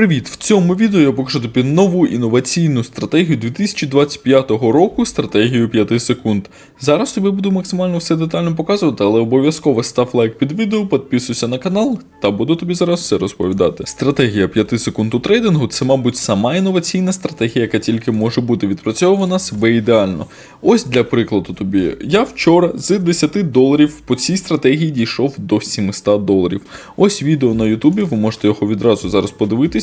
Привіт! В цьому відео я покажу тобі нову інноваційну стратегію 2025 року, стратегію 5 секунд. Зараз тобі буду максимально все детально показувати, але обов'язково став лайк під відео, підписуйся на канал та буду тобі зараз все розповідати. Стратегія 5 секунд у трейдингу це, мабуть, сама інноваційна стратегія, яка тільки може бути відпрацьована себе ідеально. Ось для прикладу тобі. Я вчора з 10 доларів по цій стратегії дійшов до 700 доларів. Ось відео на Ютубі, ви можете його відразу зараз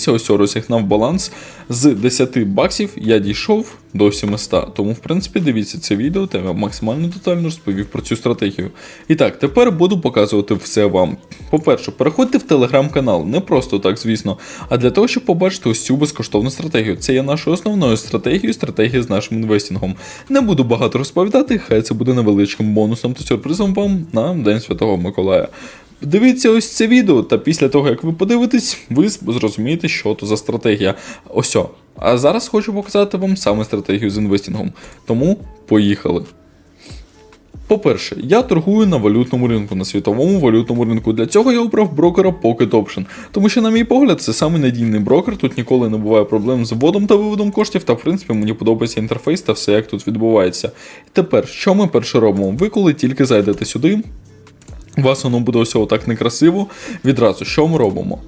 подивитися. Ось розігнав баланс з 10 баксів. Я дійшов до 700. Тому, в принципі, дивіться це відео, та я максимально детально розповів про цю стратегію. І так, тепер буду показувати все вам. По-перше, переходьте в телеграм-канал, не просто так, звісно, а для того, щоб побачити ось цю безкоштовну стратегію. Це є нашою основною стратегією, стратегія з нашим інвестингом. Не буду багато розповідати, хай це буде невеличким бонусом та сюрпризом вам на День Святого Миколая. Дивіться ось це відео, та після того, як ви подивитесь, ви зрозумієте, що то за стратегія. Ось. А зараз хочу показати вам саме стратегію з інвестингом. Тому поїхали. По-перше, я торгую на валютному ринку, на світовому валютному ринку. Для цього я обрав брокера Pocket Option, тому що, на мій погляд, це самий надійний брокер. Тут ніколи не буває проблем з вводом та виводом коштів, та в принципі мені подобається інтерфейс та все, як тут відбувається. І тепер, що ми перше робимо? Ви коли тільки зайдете сюди, у вас воно буде ось так некрасиво. Відразу, що ми робимо?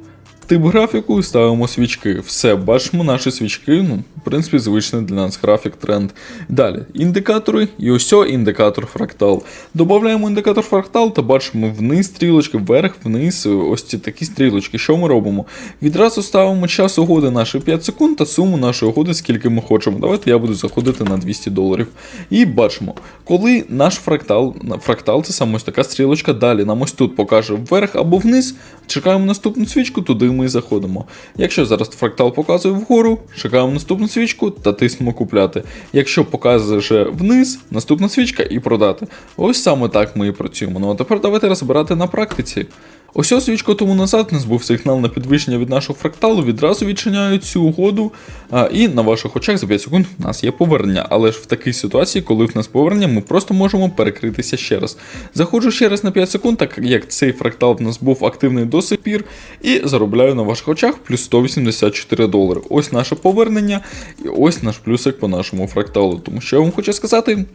Тип графіку і ставимо свічки. Все, бачимо наші свічки, ну, в принципі, звичний для нас графік, тренд. Далі, індикатори і ось індикатор фрактал. Додаємо індикатор фрактал та бачимо вниз стрілочки, вверх, вниз, ось ці такі стрілочки. Що ми робимо? Відразу ставимо час угоди наші 5 секунд та суму нашої угоди, скільки ми хочемо. Давайте я буду заходити на 200 доларів. І бачимо, коли наш фрактал, фрактал це саме ось така стрілочка, далі нам ось тут покаже вверх або вниз, чекаємо наступну свічку, туди ми заходимо. Якщо зараз фрактал показує вгору, шукаємо наступну свічку та тиснемо купляти. Якщо показує вже вниз, наступна свічка і продати. Ось саме так ми і працюємо. Ну а тепер давайте розбирати на практиці. Ось ось свічку тому назад нас був сигнал на підвищення від нашого фракталу, відразу відчиняють цю угоду, а, і на ваших очах за 5 секунд у нас є повернення. Але ж в такій ситуації, коли в нас повернення, ми просто можемо перекритися ще раз. Заходжу ще раз на 5 секунд, так як цей фрактал в нас був активний до сих пір, і заробляю на ваших очах плюс 184 долари. Ось наше повернення, і ось наш плюсик по нашому фракталу. Тому що я вам хочу сказати.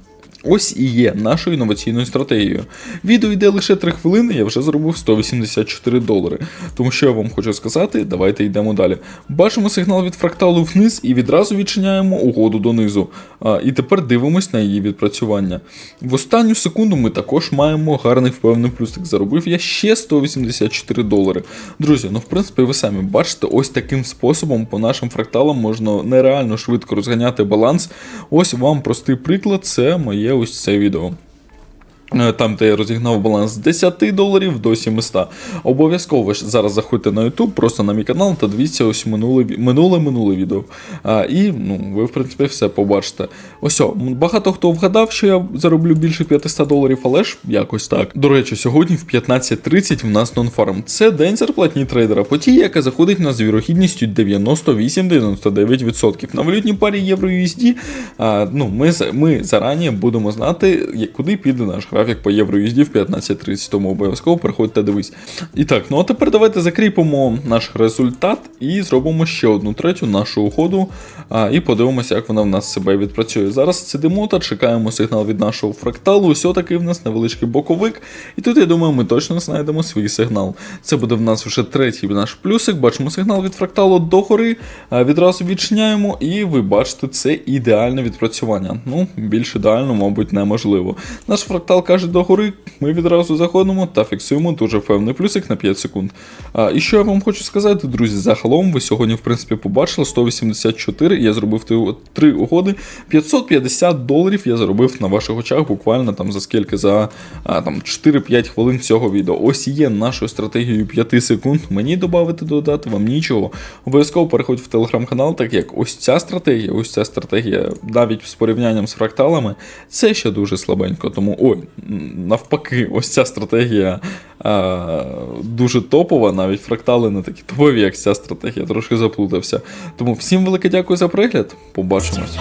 Ось і є нашою інноваційною стратегією. Відео йде лише 3 хвилини, я вже зробив 184 долари. Тому що я вам хочу сказати, давайте йдемо далі. Бачимо сигнал від фракталу вниз і відразу відчиняємо угоду донизу. А, І тепер дивимось на її відпрацювання. В останню секунду ми також маємо гарний впевнений плюсик. Заробив я ще 184 долари. Друзі, ну в принципі, ви самі бачите, ось таким способом по нашим фракталам можна нереально швидко розганяти баланс. Ось вам простий приклад, це моє ось це відео. Е, Там, де я розігнав баланс з 10 доларів до 700. Обов'язково ж зараз заходьте на YouTube, просто на мій канал та дивіться ось минуле минуле минуле відео. А, І ну, ви, в принципі, все побачите. Ось о, багато хто вгадав, що я зароблю більше 500 доларів, але ж якось так. До речі, сьогодні в 15.30 в нас нонфарм. Це день зарплатні трейдера, подія, яка заходить на з вірогідністю 98-99%. На валютній парі євро USD, а, ну, ми, ми зарані будемо знати, куди піде наш графік по євро USD в 15.30, тому обов'язково переходьте дивись. І так, ну а тепер давайте закріпимо наш результат і зробимо ще одну третю нашу уходу. А, і подивимося, як вона в нас себе відпрацює. Зараз сидимо та чекаємо сигнал від нашого фракталу. Ось такий в нас невеличкий боковик. І тут, я думаю, ми точно знайдемо свій сигнал. Це буде в нас вже третій наш плюсик. Бачимо сигнал від фракталу догори. Відразу відчиняємо, і ви бачите, це ідеальне відпрацювання. Ну, більш ідеально, мабуть, неможливо. Наш фрактал каже догори, ми відразу заходимо та фіксуємо дуже певний плюсик на 5 секунд. А, І що я вам хочу сказати, друзі, загалом ви сьогодні, в принципі, побачили 184, я зробив три угоди. 550 доларів я заробив на ваших очах буквально там за скільки, за а, там 4-5 хвилин цього відео. Ось є нашою стратегією 5 секунд. Мені додати, додати вам нічого. Обов'язково переходь в телеграм-канал, так як ось ця стратегія, ось ця стратегія, навіть з порівнянням з фракталами, це ще дуже слабенько. Тому ой, навпаки, ось ця стратегія е, дуже топова, навіть фрактали не такі топові, як ця стратегія, трошки заплутався. Тому всім велике дякую за пригляд. Побачимось.